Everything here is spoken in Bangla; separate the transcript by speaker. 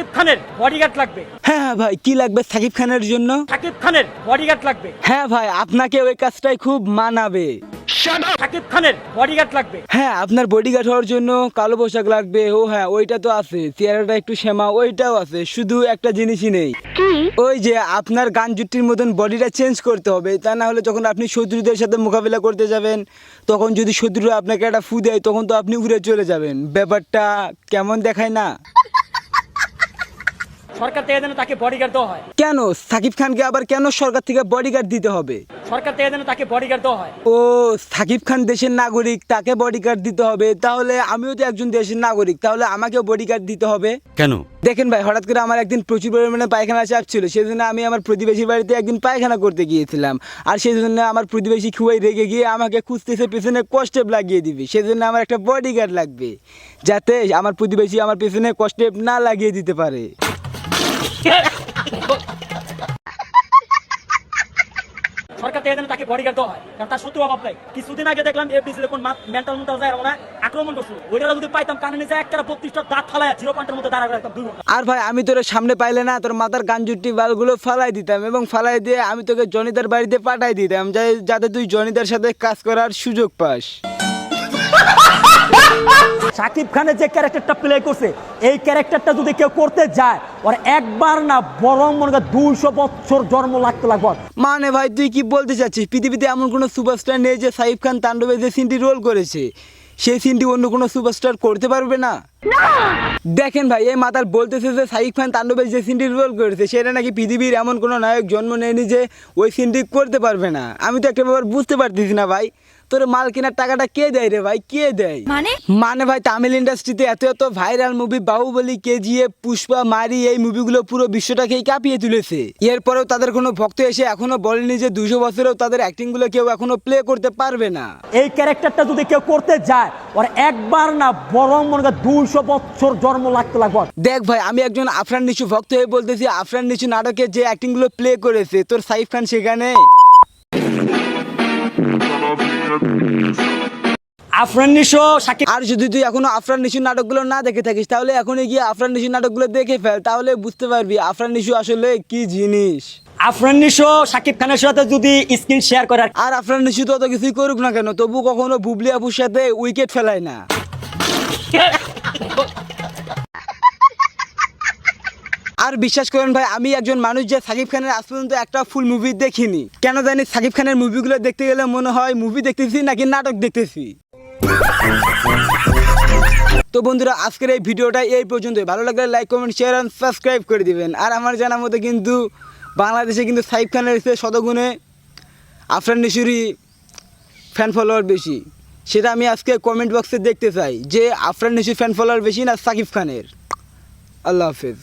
Speaker 1: সাকিব খানের বডিগার্ড লাগবে।
Speaker 2: হ্যাঁ হ্যাঁ ভাই কি লাগবে সাকিব খানের জন্য?
Speaker 1: সাকিব খানের বডিগার্ড লাগবে।
Speaker 2: হ্যাঁ ভাই আপনাকে ওই কাজটাই খুব মানাবে।
Speaker 1: সাকিব খানের বডিগার্ড লাগবে।
Speaker 2: হ্যাঁ আপনার বডিগার্ড হওয়ার জন্য কালো পোশাক লাগবে। ও হ্যাঁ ওইটা তো আছে। চেহারাটা একটু শ্যামা ওইটাও আছে। শুধু একটা জিনিসই নেই। ওই যে আপনার গান জুটির মতন বডিটা চেঞ্জ করতে হবে। তা না হলে যখন আপনি শত্রুদের সাথে মোকাবিলা করতে যাবেন তখন যদি শত্রুরা আপনাকে একটা ফু দেয় তখন তো আপনি উড়ে চলে যাবেন। ব্যাপারটা কেমন দেখায় না?
Speaker 1: সরকার থেকে যেন তাকে বডিগার্ড দেওয়া হয়।
Speaker 2: কেন? সাকিব খানকে আবার কেন সরকার থেকে বডিগার্ড দিতে হবে?
Speaker 1: সরকার থেকে যেন তাকে বডিগার্ড দেওয়া হয়।
Speaker 2: ও সাকিব খান দেশের নাগরিক তাকে বডিগার্ড দিতে হবে। তাহলে আমিও তো একজন দেশের নাগরিক তাহলে আমাকেও বডিগার্ড দিতে হবে।
Speaker 3: কেন?
Speaker 2: দেখেন ভাই হঠাৎ করে আমার একদিন প্রচুর পরিমাণে পায়খানা চাপ ছিল সেই জন্য আমি আমার প্রতিবেশীর বাড়িতে একদিন পায়খানা করতে গিয়েছিলাম। আর সেই জন্য আমার প্রতিবেশী খুবই রেগে গিয়ে আমাকে খুঁজতেছে পেছনে কষ্টেপ লাগিয়ে দিবে। সেই জন্য আমার একটা বডিগার্ড লাগবে যাতে আমার প্রতিবেশী আমার পেছনে কষ্টেপ না লাগিয়ে দিতে পারে।
Speaker 1: সরকার থেকে তাকে বডিগার্ড দেওয়া হয়। কারণ তার শত্রু অভাব নাই। কিছুদিন আগে দেখলাম এফডিসি কোন মেন্টাল যায় আক্রমণ করছিল। ওইটা যদি পাইতাম কানে নিচে একটা বত্রিশটা দাঁত ফালায় জিরো পয়েন্টের মধ্যে দাঁড়া।
Speaker 2: আর ভাই, আমি তোর সামনে পাইলে না, তোর মাথার গাঞ্জুটি বালগুলো ফালাই দিতাম এবং ফালাই দিয়ে আমি তোকে জনিদার বাড়িতে পাঠাই দিতাম যাতে তুই জনিদার সাথে কাজ করার সুযোগ পাস।
Speaker 1: সাকিব খানের যে ক্যারেক্টারটা প্লে করছে এই ক্যারেক্টারটা যদি কেউ করতে যায় ওর একবার না বরং মনে কর দুইশো বছর জন্ম লাগতে লাগবে
Speaker 2: মানে ভাই তুই কি বলতে চাচ্ছিস? পৃথিবীতে এমন কোনো সুপারস্টার নেই যে সাইফ খান তাণ্ডবে যে সিনটি রোল করেছে সেই সিনটি অন্য কোনো সুপারস্টার করতে পারবে না? দেখেন ভাই এই মাতার বলতেছে যে সাইফ খান তাণ্ডবে যে সিনটি রোল করেছে সেটা নাকি পৃথিবীর এমন কোনো নায়ক জন্ম নেয়নি যে ওই সিনটি করতে পারবে না। আমি তো একটা ব্যাপার বুঝতে পারতেছি না ভাই। তোর মাল কেনার টাকাটা কে দেয় রে ভাই? কে দেয়?
Speaker 4: মানে?
Speaker 2: মানে ভাই তামিল ইন্ডাস্ট্রিতে এত এত viral movie Baahubali KGF Pushpa Maari এই মুভিগুলো পুরো বিশ্বটাকেই কাঁপিয়ে তুলেছে। এরপরেও তাদের কোনো ভক্ত এসে এখনও বলেনি যে দুশো বছরেও তাদের অ্যাক্টিংগুলো কেউ এখনও প্লে করতে পারবে না।
Speaker 1: এই ক্যারেক্টারটা যদি কেউ করতে যায় ওর একবার না বরং মনে কর দুইশো বছর জন্ম লাগতে লাগবে
Speaker 2: দেখ ভাই আমি একজন আফরান নিচু ভক্ত হয়ে বলতেছি আফরান নিচু নাটকে যে অ্যাক্টিংগুলো প্লে করেছে তোর সাইফ খান সেখানে?
Speaker 1: আফরান নিশো সাকিব
Speaker 2: আর যদি তুই এখনও আফরান নিশু নাটকগুলো না দেখে থাকিস তাহলে এখনই গিয়ে আফরান নিশু নাটকগুলো দেখে ফেল তাহলে বুঝতে পারবি আফরান নিশু আসলে কি জিনিস।
Speaker 1: আফরান নিশো সাকিব খানের সাথে যদি স্ক্রিন শেয়ার করে আর
Speaker 2: আর আফরান নিশু তো অত কিছুই করুক না কেন তবু কখনো বুবলি আপুর সাথে উইকেট ফেলায় না। আর বিশ্বাস করেন ভাই, আমি একজন মানুষ যে সাকিব খানের আজ পর্যন্ত একটা ফুল মুভি দেখিনি। কেন জানি সাকিব খানের মুভিগুলো দেখতে গেলে মনে হয় মুভি দেখতেছি নাকি নাটক দেখতেছি। তো বন্ধুরা, আজকের এই ভিডিওটা এই পর্যন্তই। ভালো লাগলে like comment share and subscribe করে দিবেন। আর আমার জানার মতো কিন্তু বাংলাদেশে কিন্তু সাকিব খানের শতগুণে আফরান নিশুরি ফ্যান ফলোয়ার বেশি। সেটা আমি আজকে কমেন্ট বক্সে দেখতে চাই যে আফরান নিশুর ফ্যান ফলোয়ার বেশি না সাকিব খানের। আল্লাহ হাফেজ।